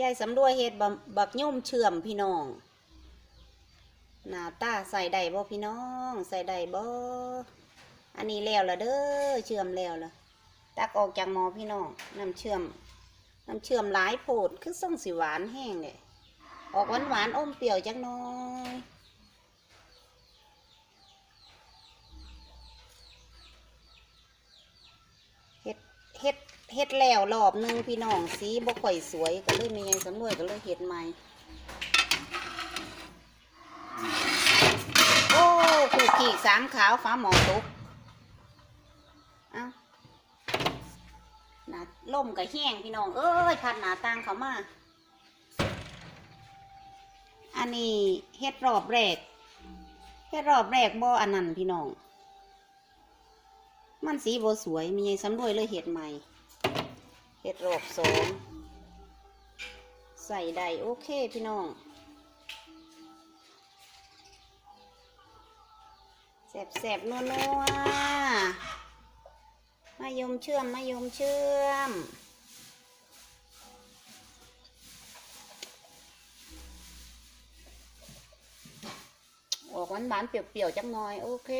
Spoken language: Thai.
ยายสำรวยเฮ็ดบะบักย่อมเชื่อมพี่น้อง หน้าตาใส่ได้บ่พี่น้อง ใส่ได้บ่อันนี้แล้วละเด้อเชื่อมแล้วละตักออกจากหมอพี่น้องน้ำเชื่อมน้ำเชื่อมหลายโพดคือส่งสีหวานแห้งเลยออกหวานหวานอมเปรี้ยวจังน้อยเฮ็ด เฮ็ดแล้วรอบนึงพี่น้องสีบ่ค่อยสวยก็เลยมีไงสำรวยก็เลยเฮ็ดใหม่ โอ้ถูกขีกสามขาวฟ้าหมอตกเอ้าหนาล่มกับแห้งพี่น้อง เอ้ยพัดหนาต่างเขามา อันนี้เฮ็ดรอบแรกเฮ็ดรอบแรกบ่อันนั้นพี่น้อง มันสีบ่สวยมีไงสำรวยเลยเฮ็ดใหม่ เฮ็ดรอบสองใส่ได้โอเคพี่น้องแสบแสบนัวนัวมายมเชื่อมมายมเชื่อมออกหวานๆเปรี้ยวๆจังหน่อย โอเค